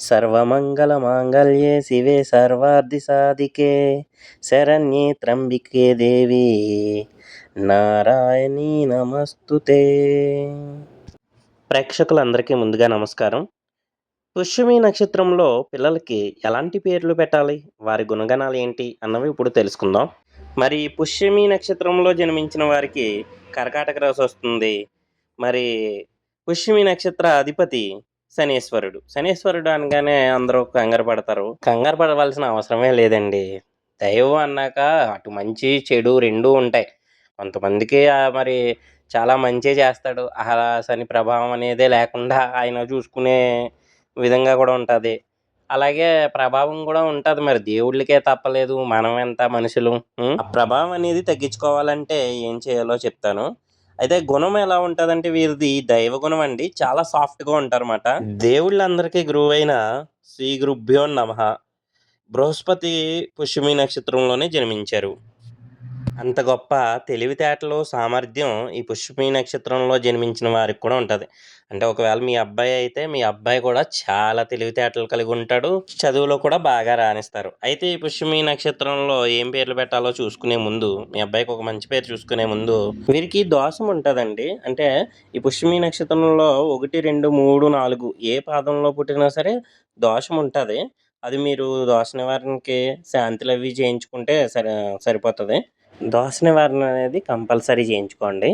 సర్వమంగళమాంగళ్యే శివే సర్వార్ధి సాధికే శరణ్యే త్రంబికే దేవి. నారాయణీ నమస్తుతే. ప్రేక్షకులందరికీ ముందుగా నమస్కారం. పుష్యమి నక్షత్రంలో పిల్లలకి ఎలాంటి పేర్లు పెట్టాలి? వారి గుణగణాలు ఏంటి? అన్నవి ఇప్పుడు తెలుసుకుందాం. మరి పుష్యమి నక్షత్రంలో జన్మించిన వారికి కర్కాటక రాశి వస్తుంది. మరి పుష్యమి నక్షత్ర అధిపతి శనీశ్వరుడు. శనీశ్వరుడు అనగానే అందరూ కంగారు పడతారు. కంగారు పడవలసిన అవసరమే లేదండి. దైవం అన్నాక అటు మంచి చెడు రెండూ ఉంటాయి. కొంతమందికి మరి చాలా మంచి చేస్తాడు. అలా శని ప్రభావం అనేదే లేకుండా ఆయన చూసుకునే విధంగా కూడా ఉంటుంది. అలాగే ప్రభావం కూడా ఉంటుంది మరి. దేవుళ్ళకే తప్పలేదు. మనం ఎంత మనుషులు. ఆ ప్రభావం అనేది తగ్గించుకోవాలంటే ఏం చేయాలో చెప్తాను. అయితే గుణం ఎలా ఉంటుందంటే వీరిది దైవ గుణం అండి చాలా సాఫ్ట్గా ఉంటారు అన్నమాట దేవుళ్ళందరికీ గురువు అయిన శ్రీ గురుభ్యో నమ. బృహస్పతి పుష్యమి నక్షత్రంలోనే జన్మించారు. అంత గొప్ప తెలివితేటలు సామర్థ్యం ఈ పుష్యమి నక్షత్రంలో జన్మించిన వారికి కూడా ఉంటుంది. అంటే ఒకవేళ మీ అబ్బాయి అయితే మీ అబ్బాయి కూడా చాలా తెలివితేటలు కలిగి ఉంటాడు చదువులో కూడా బాగా రాణిస్తారు. అయితే ఈ పుష్యమి నక్షత్రంలో ఏం పేర్లు పెట్టాలో చూసుకునే ముందు మీ అబ్బాయికి ఒక మంచి పేరు చూసుకునే ముందు వీరికి దోషం ఉంటుందండి. అంటే ఈ పుష్యమి నక్షత్రంలో ఒకటి రెండు మూడు నాలుగు ఏ పాదంలో పుట్టినా సరే దోషం ఉంటుంది. అది మీరు దోష నివారణకి శాంతులు అవి చేయించుకుంటే సరి సరిపోతుంది. దోష నివారణ అనేది కంపల్సరీ చేయించుకోండి.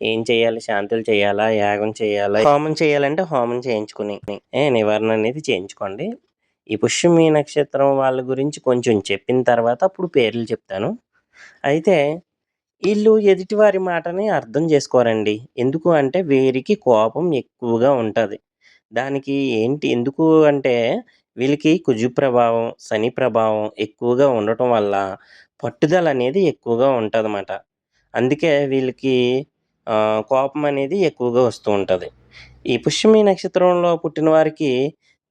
ఏం చేయాలి? శాంతులు చేయాలా? యాగం చేయాలా? హోమం చేయాలంటే హోమం చేయించుకుని నివారణ అనేది చేయించుకోండి. ఈ పుష్యమి నక్షత్రం వాళ్ళ గురించి కొంచెం చెప్పిన తర్వాత అప్పుడు పేర్లు చెప్తాను. అయితే వీళ్ళు ఎదుటివారి మాటని అర్థం చేసుకోరండి. ఎందుకు అంటే వీరికి కోపం ఎక్కువగా ఉంటుంది. దానికి ఏంటి? ఎందుకు అంటే వీళ్ళకి కుజు ప్రభావం శని ప్రభావం ఎక్కువగా ఉండటం వల్ల పట్టుదల అనేది ఎక్కువగా ఉంటుందన్నమాట. అందుకే వీళ్ళకి కోపం అనేది ఎక్కువగా వస్తూ ఉంటుంది. ఈ పుష్యమి నక్షత్రంలో పుట్టిన వారికి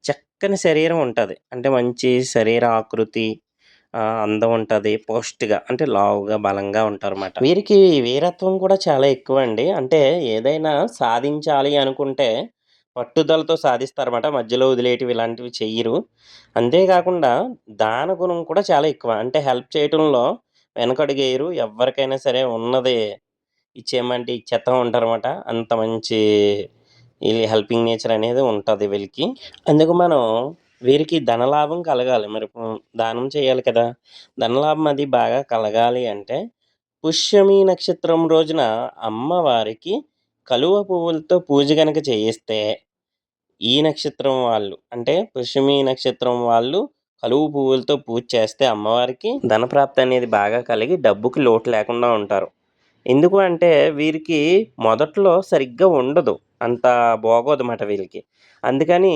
చక్కని శరీరం ఉంటుంది. అంటే మంచి శరీర ఆకృతి అందం ఉంటుంది పోస్ట్గా అంటే లావుగా బలంగా ఉంటారు అన్నమాట వీరికి వీరత్వం కూడా చాలా ఎక్కువ అండి అంటే ఏదైనా సాధించాలి అనుకుంటే పట్టుదలతో సాధిస్తారన్నమాట. మధ్యలో వదిలేటివి ఇలాంటివి చెయ్యరు అంతేకాకుండా దాన గుణం కూడా చాలా ఎక్కువ. అంటే హెల్ప్ చేయటంలో వెనకడుగేయరు. ఎవరికైనా సరే ఉన్నది ఇచ్చేయమంటే ఇచ్చేస్తా ఉంటారన్నమాట అంత మంచి హెల్పింగ్ నేచర్ అనేది ఉంటుంది వీళ్ళకి. అందుకు మనం వీరికి ధనలాభం కలగాలి. మరి దానం చేయాలి కదా. ధనలాభం అది బాగా కలగాలి అంటే పుష్యమి నక్షత్రం రోజున అమ్మవారికి కలువ పువ్వులతో పూజ కనుక చేయిస్తే ఈ నక్షత్రం వాళ్ళు అంటే పుష్యమి నక్షత్రం వాళ్ళు కలువ పువ్వులతో పూజ చేస్తే అమ్మవారికి ధనప్రాప్తి అనేది బాగా కలిగి డబ్బుకి లోటు లేకుండా ఉంటారు. ఎందుకు అంటే వీరికి మొదట్లో సరిగ్గా ఉండదు అంత బాగోదన్నమాట వీళ్ళకి. అందుకని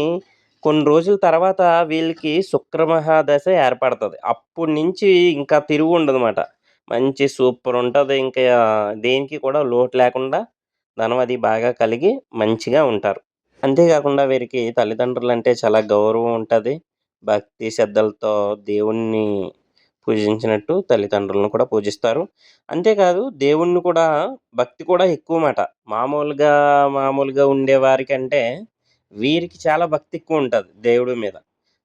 కొన్ని రోజుల తర్వాత వీళ్ళకి శుక్రమహాదశ ఏర్పడుతుంది. అప్పటి నుంచి ఇంకా తిరుగు ఉండదన్నమాట మంచి సూపర్ ఉంటుంది ఇంకా దేనికి కూడా లోటు లేకుండా ధనం అది బాగా కలిగి మంచిగా ఉంటారు. అంతేకాకుండా వీరికి తల్లిదండ్రులు అంటే చాలా గౌరవం ఉంటుంది. భక్తి శ్రద్ధలతో దేవుణ్ణి పూజించినట్టు తల్లిదండ్రులను కూడా పూజిస్తారు. అంతేకాదు దేవుణ్ణి కూడా భక్తి కూడా ఎక్కువ మాట. మామూలుగా మామూలుగా ఉండేవారికంటే వీరికి చాలా భక్తి ఎక్కువ ఉంటుంది దేవుడి మీద.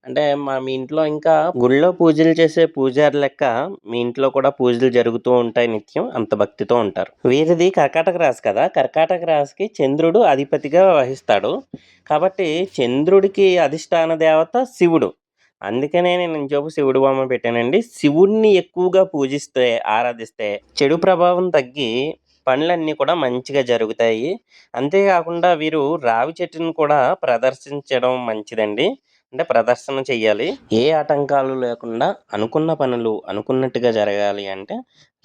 అంటే మా మీ ఇంట్లో ఇంకా గుళ్ళో పూజలు చేసే పూజారి లెక్క మీ ఇంట్లో కూడా పూజలు జరుగుతూ ఉంటాయి నిత్యం అంత భక్తితో ఉంటారు. వీరిది కర్కాటక రాశి కదా కర్కాటక రాశికి చంద్రుడు అధిపతిగా వహిస్తాడు. కాబట్టి చంద్రుడికి అధిష్టాన దేవత శివుడు. అందుకనే నేను ఇంకోపు శివుడు బొమ్మ పెట్టానండి. శివుణ్ణి ఎక్కువగా పూజిస్తే ఆరాధిస్తే చెడు ప్రభావం తగ్గి పనులన్నీ కూడా మంచిగా జరుగుతాయి. అంతేకాకుండా వీరు రావి చెట్టును కూడా ప్రదర్శించడం మంచిదండి. అంటే ప్రదర్శన చెయ్యాలి. ఏ ఆటంకాలు లేకుండా అనుకున్న పనులు అనుకున్నట్టుగా జరగాలి అంటే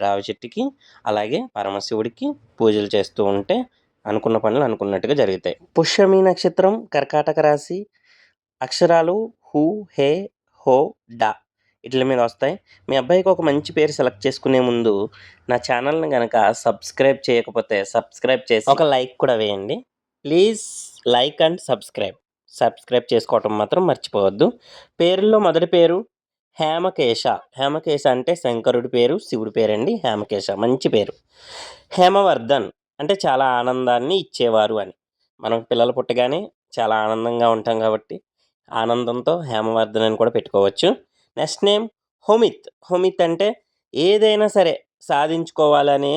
రావి చెట్టుకి అలాగే పరమశివుడికి పూజలు చేస్తూ ఉంటే అనుకున్న పనులు అనుకున్నట్టుగా జరుగుతాయి. పుష్యమి నక్షత్రం కర్కాటక రాశి అక్షరాలు హూ హే హో డా ఇట్ల మీద వస్తాయి. మీ అబ్బాయికి ఒక మంచి పేరు సెలెక్ట్ చేసుకునే ముందు నా ఛానల్ని కనుక సబ్స్క్రైబ్ చేయకపోతే సబ్స్క్రైబ్ చేసి ఒక లైక్ కూడా వేయండి. Please like and subscribe. Subscribe చేసుకోవటం మాత్రం మర్చిపోవద్దు. పేరులో మొదటి పేరు హేమకేశ. హేమకేశ అంటే శంకరుడి పేరు శివుడి పేరండి. హేమకేశ మంచి పేరు. హేమవర్ధన్ అంటే చాలా ఆనందాన్ని ఇచ్చేవారు అని. మనం పిల్లలు పుట్టగానే చాలా ఆనందంగా ఉంటాం కాబట్టి ఆనందంతో హేమవర్ధన్ అని కూడా పెట్టుకోవచ్చు. Next name హోమిత్. హోమిత్ అంటే ఏదైనా సరే సాధించుకోవాలనే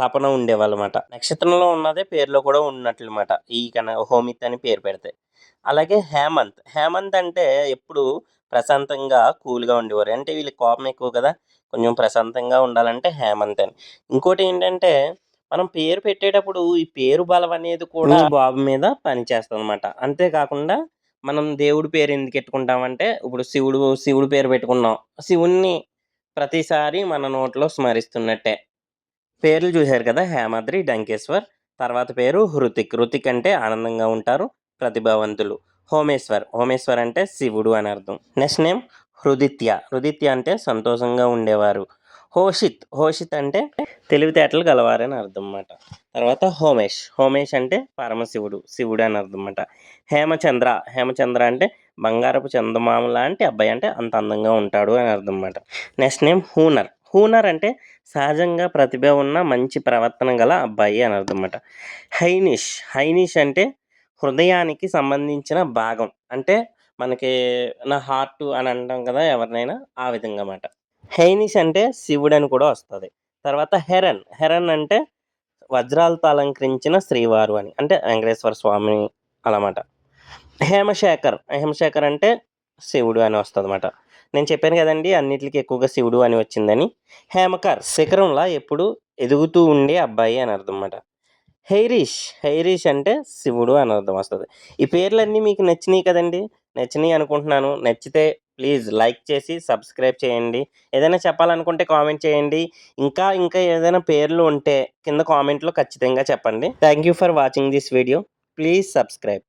తపన ఉండేవాళ్ళమాట. నక్షత్రంలో ఉన్నదే పేరులో కూడా ఉన్నట్లమాట. ఈ కన హోమిత్ అని పేరు పెడితే. అలాగే హేమంత్. హేమంత్ అంటే ఎప్పుడు ప్రశాంతంగా కూల్గా ఉండేవారు. అంటే వీళ్ళకి కోపం ఎక్కువ కదా! కొంచెం ప్రశాంతంగా ఉండాలంటే హేమంత్ అని. ఇంకోటి ఏంటంటే మనం పేరు పెట్టేటప్పుడు ఈ పేరు బలం అనేది కూడా బాబు మీద పనిచేస్తుంది అనమాట అంతేకాకుండా మనం దేవుడి పేరు ఎందుకు పెట్టుకుంటామంటే ఇప్పుడు శివుడు శివుడు పేరు పెట్టుకున్నాం. శివుణ్ణి ప్రతిసారి మన నోట్లో స్మరిస్తున్నట్టే. పేర్లు చూశారు కదా! హేమాద్రి డంకేశ్వర్. తర్వాత పేరు హృతిక్. హృతిక్ అంటే ఆనందంగా ఉంటారు. ప్రతిభావంతులు. హోమేశ్వర్. హోమేశ్వర్ అంటే శివుడు అని అర్థం. Next name హృదిత్య. హృదిత్య అంటే సంతోషంగా ఉండేవారు. హోషిత్. హోషిత్ అంటే తెలివితేటలు గలవారని అర్థం అన్నమాట తర్వాత హోమేష్. హోమేష్ అంటే పరమశివుడు. శివుడు అని అర్థం అన్నమాట హేమచంద్ర. హేమచంద్ర అంటే బంగారపు చందమామ లాంటి అబ్బాయి అంటే అంత అందంగా ఉంటాడు అని అర్థం అన్నమాట నెక్స్ట్ నేమ్ హూనర్. హూనర్ అంటే సహజంగా ప్రతిభ ఉన్న మంచి ప్రవర్తన గల అబ్బాయి అని అర్థం అన్నమాట హైనిష్. హైనిష్ అంటే హృదయానికి సంబంధించిన భాగం. అంటే మనకి నా హార్ట్ అని అంటాం కదా ఎవరినైనా ఆ విధంగా అన్నమాట హైనిష్ అంటే శివుడు అని కూడా వస్తుంది. తర్వాత హెరన్. హెరన్ అంటే వజ్రాలతో అలంకరించిన శ్రీవారు అని. అంటే వెంకటేశ్వర స్వామి అలామాట. హేమశేఖర్. హేమశేఖర్ అంటే శివుడు అని వస్తుంది అనమాట నేను చెప్పాను కదండి అన్నిటికీ ఎక్కువగా శివుడు అని వచ్చిందని. హేమకర్. శిఖరంలా ఎప్పుడు ఎదుగుతూ ఉండే అబ్బాయి అని అర్థం అన్నమాట. హైరీష్ హైరీష్ అంటే శివుడు అని అర్థం వస్తుంది. ఈ పేర్లన్నీ మీకు నచ్చినాయి కదండి? నచ్చినాయి అనుకుంటున్నాను. నచ్చితే ప్లీజ్ లైక్ చేసి సబ్స్క్రైబ్ చేయండి. ఏదైనా చెప్పాలనుకుంటే కామెంట్ చేయండి. ఇంకా ఇంకా ఏదైనా పేర్లు ఉంటే కింద కామెంట్లో ఖచ్చితంగా చెప్పండి. Thank you for watching this video. Please subscribe.